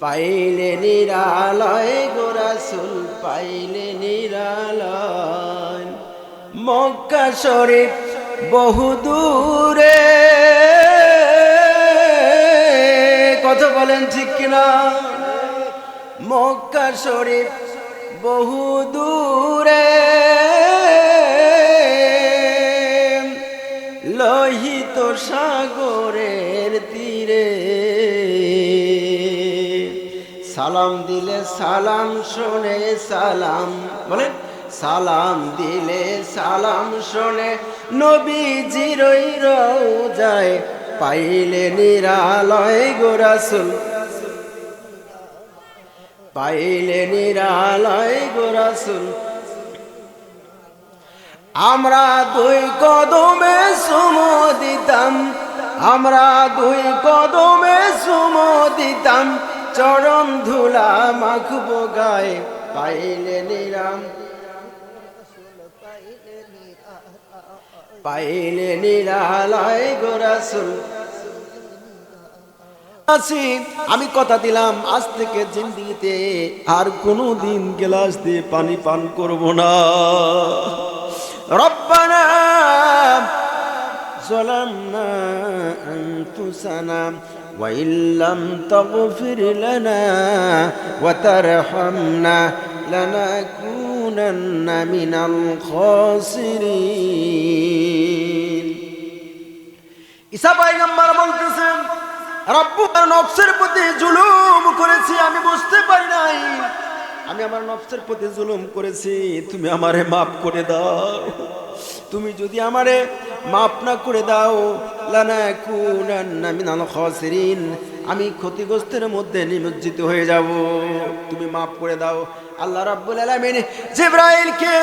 পাইলে নিরালয় গোরাসুল পাইলে নিরালয়। মক্কা শরীফ বহু দূরে। কথা বলেন ঠিক কিনা? মক্কা শরীফ বহু দূরে। সালাম দিলে সালাম শোনে, সালাম, বলেন, সালাম দিলে সালাম শোনে নবীজিরই যায় পাইলে নিরালয় গোরাসুল পাইলে নিরালয় গোরাসুল আমরা দুই কদমে সুম দিতাম, আমরা দুই কদমে সুম দিতাম চরণ ধুলা মাখব গায়ে, পাইলে নিরাম। পাইলে নিরালয় গোরাসুল আছি আমি কথা দিলাম, আজ থেকে জিন্দিগিতে আর কোনো দিন গ্লাস দিয়ে পানি পান করব না। রব্বানা ظلمنا أنفسنا وإن لم تغفر لنا وترحمنا لنكونن من الخاسرين ঈসা পয়গম্বর বলতেছেন রব্বু আমার নফসের প্রতি জুলুম করেছি আমি বুঝতে পারি নাই আমি আমার নফসের প্রতি জুলুম করেছি তুমি আমারে মাফ করে দাও তুমি যদি আমারে মাফ না করে দাও। লানাকুনান্না মিনাল খাসিরিন। আমি ক্ষতিগ্রস্তের মধ্যে নিমজ্জিত হয়ে যাব। তুমি মাফ করে দাও। আল্লাহ রাব্বুল আলামিন জিব্রাইলকে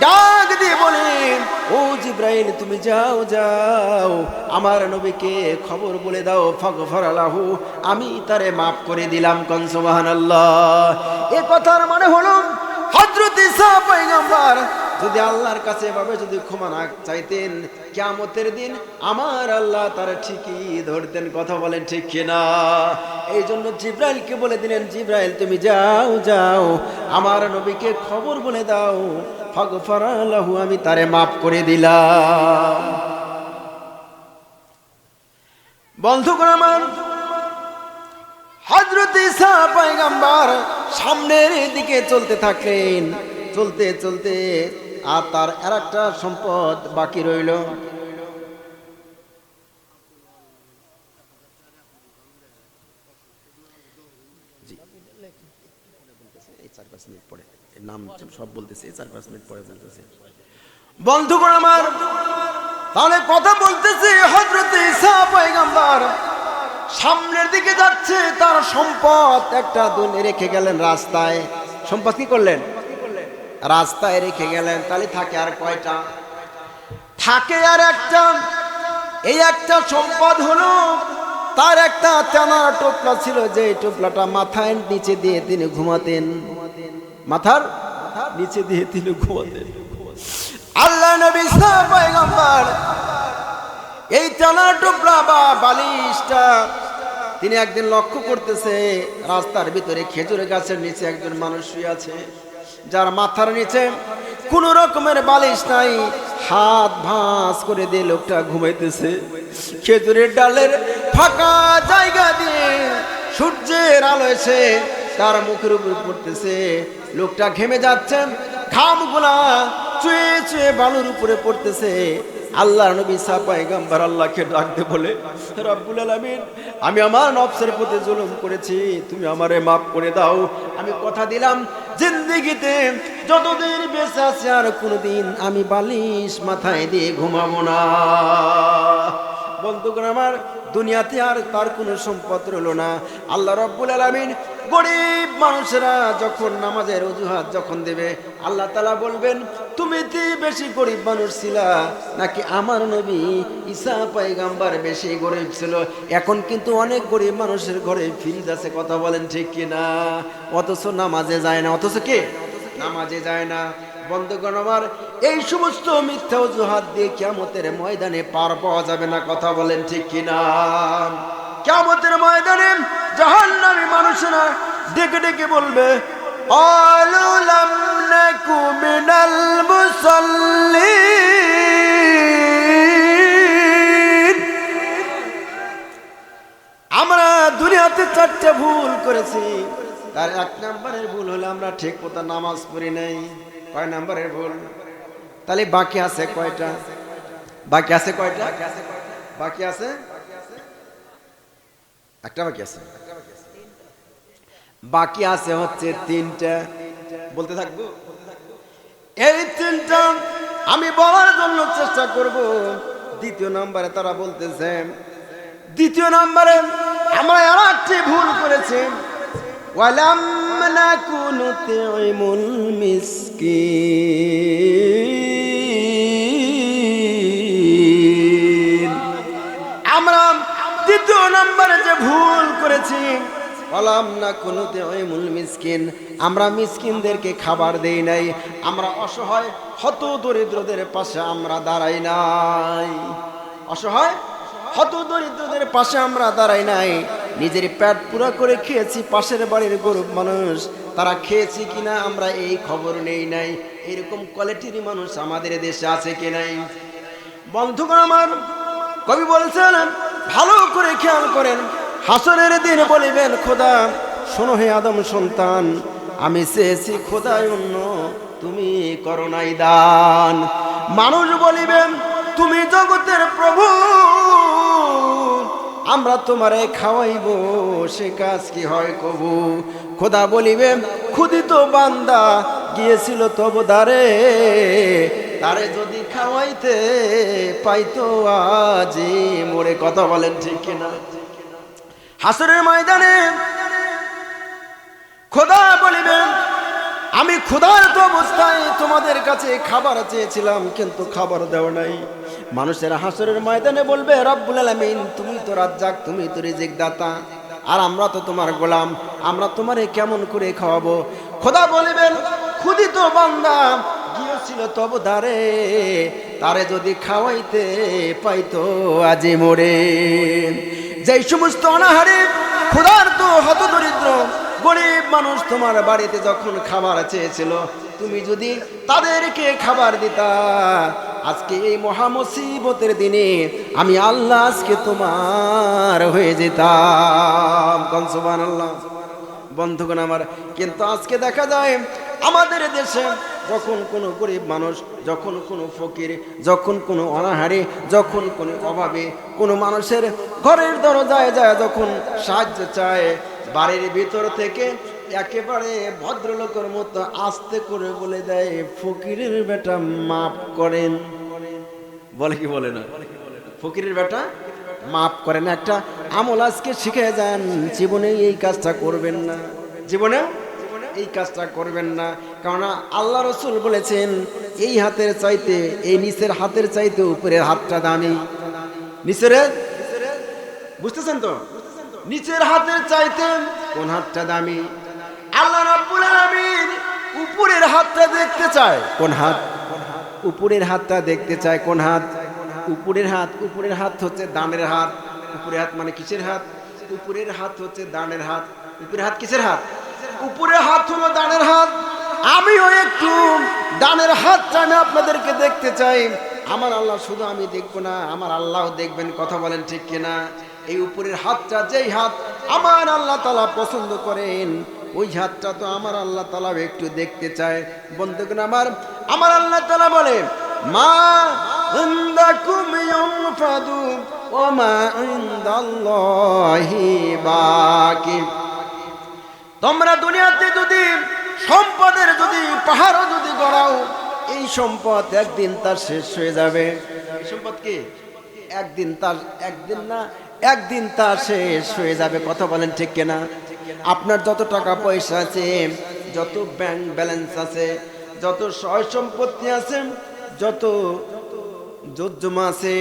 ডাক দিয়ে বলেন, ও জিব্রাইল, তুমি যাও যাও। আমার নবীকে খবর বলে দাও। ফাগফার আলাহু আমি তারে মাফ করে দিলাম কন, সুবহানাল্লাহ। এ কথার মানে হলো, হযরত ঈসা পয়গম্বর যদি আল্লাহর কাছে এভাবে যদি ক্ষমা না চাইতেন, কিয়ামতের দিন আমার আল্লাহ তারা ঠিকই ধরতেন, কথা বলেন ঠিক কিনা? এই জন্য জিব্রাইলকে বলে দিলেন, জিব্রাইল, তুমি যাও যাও, আমার নবীকে খবর বলে দাও। ফাগফার আল্লাহু আমি তারে মাফ করে দিলাম। বন্ধুগণ আমার হজরত ইসা পয়গাম্বার সামনের দিকে চলতে থাকলেন। চলতে চলতে আর তার আর একটা সম্পদ বাকি রইল। নাম সব বলতেছে চার পাঁচ মিনিট পরে বলতেছে। বন্ধুগণ আমার, তাহলে কথা বলতেছে হজরত পয়গাম্বার। সামনের দিকে যাচ্ছে, তার সম্পদ একটা দুন রেখে গেলেন রাস্তায়। সম্পদ কি করলেন? রাস্তায় রেখে গেলেন, তাহলে থাকে আর কয়টা? থাকে আর একটা। এই একটা সম্পদ হলো, তার একটা চানার টোপলা ছিল, যে টোপলাটা মাথায় নিচে দিয়ে তিনি ঘুমাতেন। মাথার নিচে দিয়ে তিনি ঘুমাতেন। আল্লাহ নবী এই টানা টোপলা বা বালিশটা তিনি একদিন লক্ষ্য করতেছে, রাস্তার ভিতরে খেজুর গাছের নিচে একজন মানুষ শুয়ে আছে। যার মাথার নিচে কোন রকমের বালিশ নাই, হাত ভাঁজ করে দিয়ে লোকটা ঘুমাইতেছে। খেজুরের ডালের ফাঁকা জায়গা দিয়ে সূর্যের আলো এসে তার মুখের উপর পড়তেছে। লোকটা ঘেমে যাচ্ছে ঘামগুলা চুয়ে চুয়ে বালুর উপরে পড়তেছে। আল্লাহ নবী সাপাইগাম্বার আল্লাহকে ডাকতে বলে রব্বুল আলমিন, আমি আমার নফসের প্রতি জুলুম করেছি, তুমি আমারে মাফ করে দাও। আমি কথা দিলাম, জিন্দিগিতে যতদিন বেঁচে আছে আর কোনোদিন আমি বালিশ মাথায় দিয়ে ঘুমাবো না। বন্ধুগণ আমার দুনিয়াতে আর তার কোনো সম্পদ রইল না। আল্লাহ রব্বুল আলামিন গরিব মানুষেরা যখন নামাজের অজুহাত যখন দেবে, আল্লাহ তালা বলবেন, তুমি কি বেশি গরিব মানুষ ছিলা? নাকি আমার নবী ঈসা পাইগাম্বার বেশি গরিব ছিল? এখন কিন্তু অনেক গরিব মানুষের ঘরে ফ্রিজ আছে, কথা বলেন ঠিক কিনা? অথচ নামাজে যায় না। অথচ কে? নামাজে যায় না। বন্ধুগণ আমার, এই সমস্ত মিথ্যা অজুহাত দিয়ে কেমতের ময়দানে পার পাওয়া যাবে না, কথা বলেন ঠিক কিনা? কেমতের ময়দানে জাহান নামী মানুষেরা ডেকে ডেকে বলবে আমরা দুনিয়াতে চারটে ভুল করেছি। তার এক নম্বরের ভুল হলে আমরা ঠিক মতো নামাজ পড়ি নাই। কয় নম্বরের ভুল? তাহলে বাকি আছে কয়টা? বাকি আছে কয়টা? বাকি আছে? একটা বাকি আছে। বাকি আছে হচ্ছে তিনটা। বলতে থাকব? এই তিনটা আমি বলার জন্য চেষ্টা করব। দ্বিতীয় নম্বরে তারা বলতেছে, দ্বিতীয় নম্বরে আমরা আর একটি ভুল করেছি। ওয়ালাম নাকুনু তুইমুল মিসকিন আমরা দ্বিতীয় নম্বরে যে ভুল করেছি বলাম না কোনো মূল মিসকিন আমরা মিসকিনদেরকে খাবার দেই নাই আমরা অসহায় হত দরিদ্রদের পাশে আমরা দাঁড়াই নাই। অসহায় হত দরিদ্রদের পাশে আমরা দাঁড়াই নাই। নিজের পেট পুরো করে খেয়েছি, পাশের বাড়ির গরিব মানুষ। তারা খেয়েছি কিনা আমরা এই খবর নেই নাই। এরকম কোয়ালিটির মানুষ আমাদের দেশে আছে কি নাই? বন্ধুগণ আমার, কবি বলছেন, ভালো করে খেয়াল করেন, হাসরের দিন বলিবেন, খোদা, শোনো হে আদম সন্তান, আমি চেয়েছি খোদায় অন্য তুমি করোনাই দান। মানুষ বলিবেন, তুমি জগতের প্রভু। আমরা তোমারে খাওয়াইব, সে কাজ কি হয় কবু? খোদা বলিবে ক্ষুদিত বান্দা, গিয়েছিল তব দারে তারে যদি খাওয়াইতে পাইতো আজি। মোরে কথা বলেন ঠিক কিনা? হাসরের ময়দানে খোদা বলিবে আমি ক্ষুধার্ত অবস্থায় তোমাদের কাছে খাবার চেয়েছিলাম, কিন্তু খাবার দেও নাই। মানুষের হাসরের ময়দানে বলবে, রব্বুল আলামিন, তুমি তো রাজ্জাক, তুমি তো রিজিক দাতা আর আমরা তো তোমার গোলাম, আমরা তোমারে কেমন করে খাওয়াবো? খোদা বলিবেন ক্ষুদিত বান্দা, গিয়েছিল তব দারে তারে যদি খাওয়াইতে পাইতো আজি মোরে। যেই সমস্ত অনাহারে হত দরিদ্র গরিব মানুষ তোমার বাড়িতে যখন খাবার চেয়েছিল, তুমি যদি তাদেরকে খাবার দিতা, আজকে এই মহামসিবতের দিনে আমি আল্লাহ আজকে তোমার হয়ে যেতাম। কনসবান আল্লাহ বন্ধুগণ আমার, কিন্তু আজকে দেখা যায়, আমাদের দেশে যখন কোনো গরিব মানুষ, যখন কোনো ফকির, যখন কোনো অনাহারে, যখন কোনো অভাবে কোনো মানুষের ঘরের দরজায় যায়, যখন সাহায্য চায় বাড়ির ভিতর থেকে একেবারে ভদ্রলোকের মতো আস্তে করে বলে দেয়, ফকিরের বেটা মাফ করেন। বলে কি বলে না? ফকিরের বেটা মাফ করেন। একটা আমল আজকে শিখে যান, জীবনে এই কাজটা করবেন না। জীবনেও এই কাজটা করবেন না। কারণ আল্লাহ রসুল বলেছেন, এই হাতের চাইতে, এই নিচের হাতের চাইতে উপরের হাতটা দামি। নিচের? বুঝতেছেন তো? নিচের হাতের চাইতে কোন হাতটা দামি? আল্লাহ রাব্বুল আলামিন উপরের হাতটা দেখতে চায়। কোন হাত? উপরের হাতটা দেখতে চায় কোন হাত? উপরের হাত উপরের হাত হচ্ছে দানের হাত। উপরের হাত মানে কিসের হাত? উপরের হাত হচ্ছে দানের হাত। উপরের হাত কিসের হাত? উপরের হাত হলো দানের হাত। আমিও একটু দানের হাতটা আমি আপনাদেরকে দেখতে চাই। আমার আল্লাহ শুধু আমি দেখব না, আমার আল্লাহ দেখবেন, কথা বলেন ঠিক কিনা? এই উপরের হাতটা যেই হাত আমার আল্লাহ তালা পছন্দ করেন, ওই হাতটা তো আমার আল্লাহ তালা একটু দেখতে চায়। বন্ধুগণ আমার আমার আল্লাহ তালা বলে, মা তোমরা দুনিয়াতে যদি সম্পদের যদি পাহাড়ও যদি গড়াও, এই সম্পদ একদিন তার শেষ হয়ে যাবে। সম্পদ কি? একদিন তার, একদিন না একদিন তার শেষ হয়ে যাবে, কথা বলেন ঠিক কিনা? আপনার যত টাকা পয়সা আছে, যত ব্যাংক ব্যালেন্স আছে, যত সয় সম্পত্তি আছে, যত জমা আছে,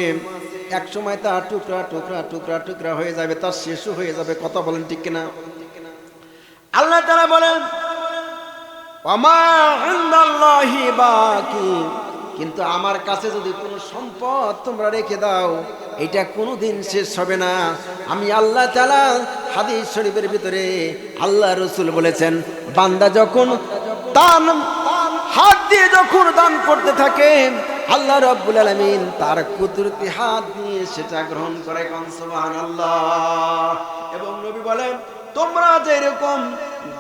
এক সময় তার টুকরা টুকরা টুকরা টুকরা হয়ে যাবে তার শেষও হয়ে যাবে, কথা বলেন ঠিক কিনা? আল্লাহ তারা বলেন বাকি কিন্তু আমার কাছে যদি কোনো সম্পদ তোমরা রেখে দাও, এটা কোনোদিন শেষ হবে না। আমি আল্লাহ তাআলা হাদিস শরীফের ভিতরে আল্লাহ রসুল বলেছেন, বান্দা যখন দান, হাত দিয়ে যখন দান করতে থাকে, আল্লাহ রব্বুল আলামিন তার কুদরতি হাত দিয়ে সেটা গ্রহণ করে কন, সুবহানাল্লাহ। এবং নবী বলেন, তোমরা যেরকম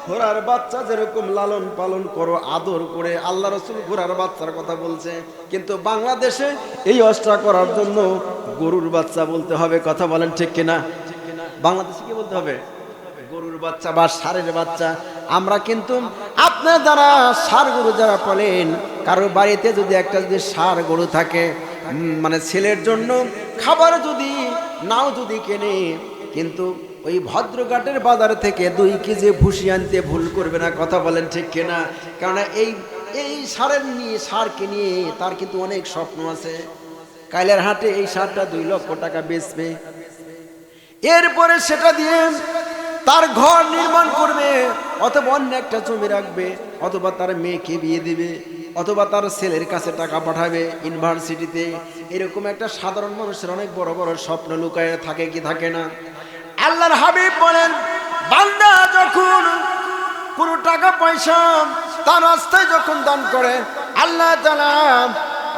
ঘোড়ার বাচ্চা যেরকম লালন পালন করো, আদর করে, আল্লাহ রসুল ঘোড়ার বাচ্চার কথা বলছে। কিন্তু বাংলাদেশে এই অস্ত্রা করার জন্য গরুর বাচ্চা বলতে হবে, কথা বলেন ঠিক কিনা? বাংলাদেশে কি বলতে হবে? গরুর বাচ্চা বা ষাঁড়ের বাচ্চা। আমরা কিন্তু আপনার যারা ষাঁড় গরু যারা পালেন, কারও বাড়িতে যদি একটা যদি ষাঁড় গরু থাকে মানে ছেলের জন্য খাবার যদি, নাও যদি কেনে, কিন্তু ওই ভদ্রঘাটের বাজার থেকে দুই কেজি ভুসি আনতে ভুল করবে না, কথা বলেন ঠিক কেনা? কেননা এই এই সারের নিয়ে, সারকে নিয়ে তার কিন্তু অনেক স্বপ্ন আছে। কাইলের হাটে এই সারটা দুই লক্ষ টাকা বেচবে। এরপরে সেটা দিয়ে তার ঘর নির্মাণ করবে, অথবা অন্য একটা জমি রাখবে, অথবা তার মেয়েকে বিয়ে দিবে, অথবা তার ছেলের কাছে টাকা পাঠাবে ইউনিভার্সিটিতে। এরকম একটা সাধারণ মানুষের অনেক বড় বড় স্বপ্ন লুকায় থাকে কি থাকে না? আল্লাহর হাবিব বলেন, বান্দা যখন কোনো টাকা, পয়সা তার রাস্তায় যখন দান করে, আল্লাহ তাআলা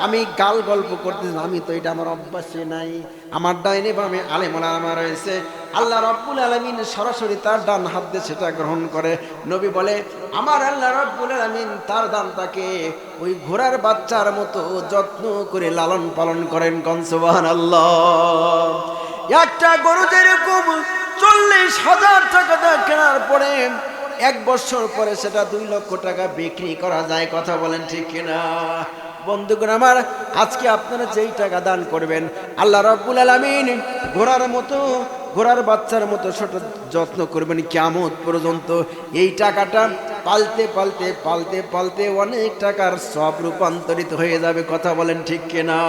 আমি গাল গল্প করতেছি, আমি তো এটা আমার অভ্যাসে নাই। আমার ডাইনে বামে আলেমুল আমার রয়েছে। আল্লাহ রব্বুল আলমিন সরাসরি তার ডান হাত দিয়ে সেটা গ্রহণ করে। নবী বলে, আমার আল্লাহ রব্বুল আলমিন তার দানটাকে ওই ঘোড়ার বাচ্চার মতো যত্ন করে লালন পালন করেন কনসবাহান আল্লাহ একটা গরু যেরকম চল্লিশ হাজার টাকা কেনার পরে এক বছর পরে সেটা দুই লক্ষ টাকা বিক্রি করা যায়, কথা বলেন ঠিক কিনা? বন্ধুগণ আমার, আজকে আপনারা যেই টাকা দান করবেন, আল্লাহ রাব্বুল আলামিন ঘোড়ার মতো, ঘোড়ার বাচ্চার মতো ছোট যত্ন করবেন কিয়ামত পর্যন্ত। এই টাকাটা পালতে পালতে পালতে পালতে অনেক টাকার সব রূপান্তরিত হয়ে যাবে, কথা বলেন ঠিক কিনা?